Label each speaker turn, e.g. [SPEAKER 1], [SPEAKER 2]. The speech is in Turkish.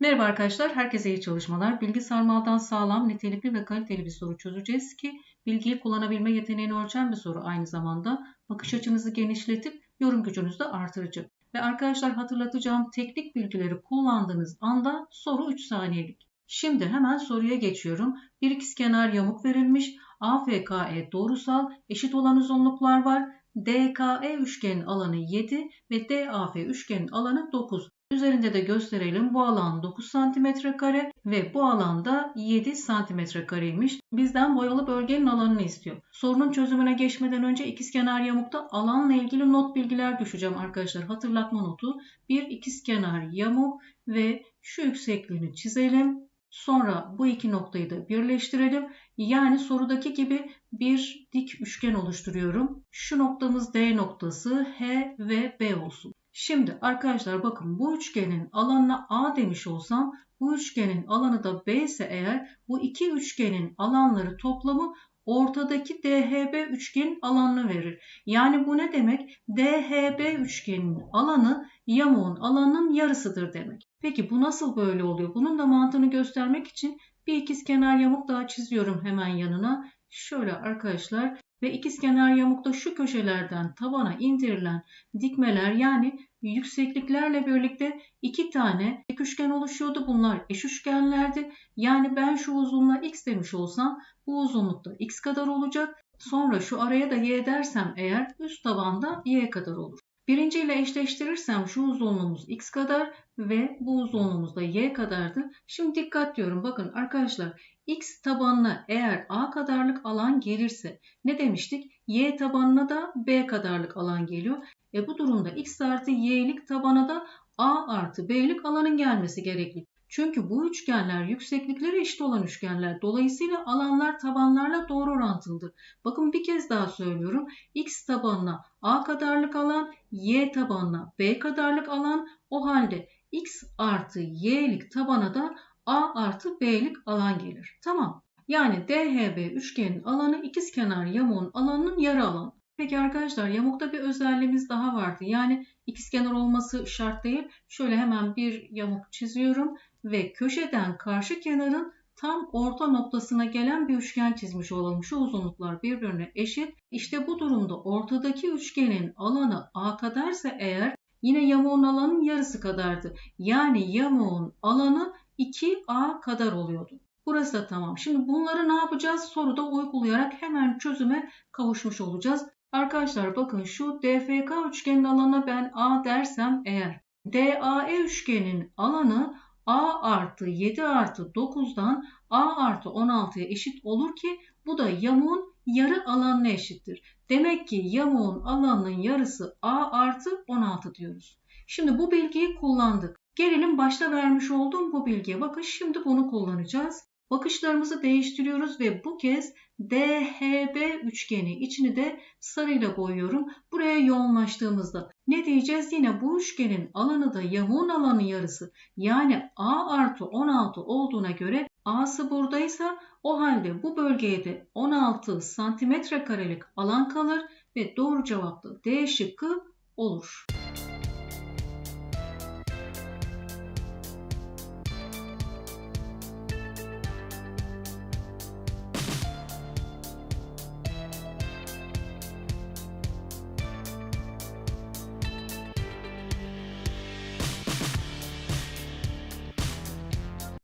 [SPEAKER 1] Merhaba arkadaşlar, herkese iyi çalışmalar. Bilgi sarmaldan sağlam, nitelikli ve kaliteli bir soru çözeceğiz ki bilgiyi kullanabilme yeteneğini ölçen bir soru aynı zamanda bakış açınızı genişletip yorum gücünüzü de artırıcı. Ve arkadaşlar hatırlatacağım teknik bilgileri kullandığınız anda soru 3 saniyelik. Şimdi hemen soruya geçiyorum. Bir ikizkenar yamuk verilmiş. AFKE doğrusal eşit olan uzunluklar var. DKE üçgenin alanı 7 ve DAF üçgenin alanı 9. Üzerinde de gösterelim bu alan 9 cm kare ve bu alanda 7 cm kareymiş. Bizden boyalı bölgenin alanını istiyor. Sorunun çözümüne geçmeden önce ikizkenar yamukta alanla ilgili not bilgiler düşeceğim arkadaşlar. Hatırlatma notu. Bir ikizkenar yamuk ve şu yüksekliğini çizelim. Sonra bu iki noktayı da birleştirelim. Yani sorudaki gibi bir dik üçgen oluşturuyorum. Şu noktamız D noktası, H ve B olsun. Şimdi arkadaşlar bakın bu üçgenin alanına A demiş olsam bu üçgenin alanı da B ise eğer bu iki üçgenin alanları toplamı ortadaki DHB üçgenin alanını verir. Yani bu ne demek? DHB üçgeninin alanı yamuğun alanının yarısıdır demek. Peki bu nasıl böyle oluyor? Bunun da mantığını göstermek için bir ikizkenar yamuk daha çiziyorum hemen yanına. Şöyle arkadaşlar ve ikizkenar yamukta şu köşelerden tabana indirilen dikmeler yani yüksekliklerle birlikte iki tane dik üçgen oluşuyordu. Bunlar eş üçgenlerdi. Yani ben şu uzunluğa x demiş olsam bu uzunlukta x kadar olacak. Sonra şu araya da y dersem eğer üst tabanda y kadar olur. Birinci ile eşleştirirsem şu uzunluğumuz x kadar ve bu uzunluğumuz da y kadardı. Şimdi dikkat diyorum. Bakın arkadaşlar x tabanına eğer a kadarlık alan gelirse ne demiştik? y tabanına da b kadarlık alan geliyor. E bu durumda x artı y'lik tabana da a artı b'lik alanın gelmesi gerekli. Çünkü bu üçgenler yükseklikleri eşit olan üçgenler. Dolayısıyla alanlar tabanlarla doğru orantılıdır. Bakın bir kez daha söylüyorum. X tabanına A kadarlık alan, Y tabanına B kadarlık alan. O halde X artı Y'lik tabana da A artı B'lik alan gelir. Tamam. Yani DHB üçgenin alanı ikizkenar yamuğun alanının yarı alanı. Peki arkadaşlar yamukta bir özelliğimiz daha vardı. Yani ikizkenar olması şart değil. Şöyle hemen bir yamuk çiziyorum ve köşeden karşı kenarın tam orta noktasına gelen bir üçgen çizmiş olalım. Şu uzunluklar birbirine eşit. İşte bu durumda ortadaki üçgenin alanı A kadarsa eğer yine yamuğun alanın yarısı kadardı. Yani yamuğun alanı 2A kadar oluyordu. Burası da tamam. Şimdi bunları ne yapacağız? Soruda uygulayarak hemen çözüme kavuşmuş olacağız. Arkadaşlar bakın şu DFK üçgenin alanına ben A dersem eğer DAE üçgenin alanı A artı 7 artı 9'dan A artı 16'ya eşit olur ki bu da yamuğun yarı alanına eşittir. Demek ki yamuğun alanının yarısı A artı 16 diyoruz. Şimdi bu bilgiyi kullandık. Gelelim başta vermiş olduğum bu bilgiye. Bakın şimdi bunu kullanacağız. Bakışlarımızı değiştiriyoruz ve bu kez DHB üçgeni içini de sarıyla boyuyorum. Buraya yoğunlaştığımızda ne diyeceğiz? Yine bu üçgenin alanı da yamuğun alanı yarısı. Yani A artı 16 olduğuna göre A'sı buradaysa o halde bu bölgeye de 16 santimetre karelik alan kalır ve doğru cevaplı D şıkkı olur.